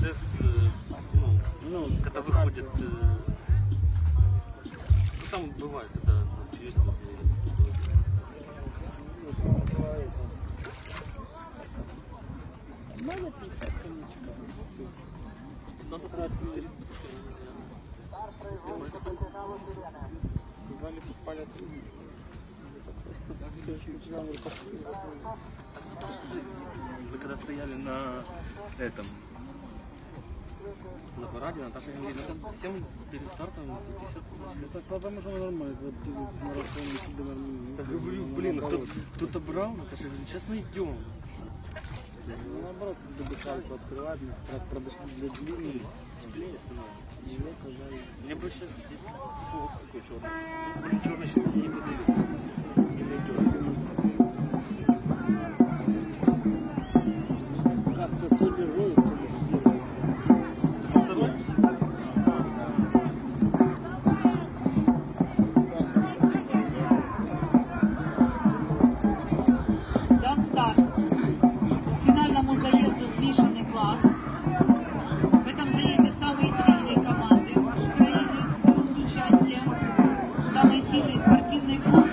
процесс, э, ну, Ну, когда выходит, э, ну, там бывает, когда есть вот, Надо 50 коньячка. надо просто Сказали, подпалят. Мы когда стояли на этом, на параде, Наташа говорит, ну там всем перед стартом 50 Ну так потому что нормально. Вот марафон себе нормально. Я говорю, блин, кто, кто-то брал, Наташа говорит, сейчас найдем. Ну, наоборот, дышалку открывать, раз подошли для длинной. Теплее становится. И вот Мне бы сейчас здесь полос такой черный. Блин, черный сейчас не продают. старт. К финальному заезду смешанный класс. В этом заезде самые сильные команды в Украине берут участие. Самые сильные спортивные клубы.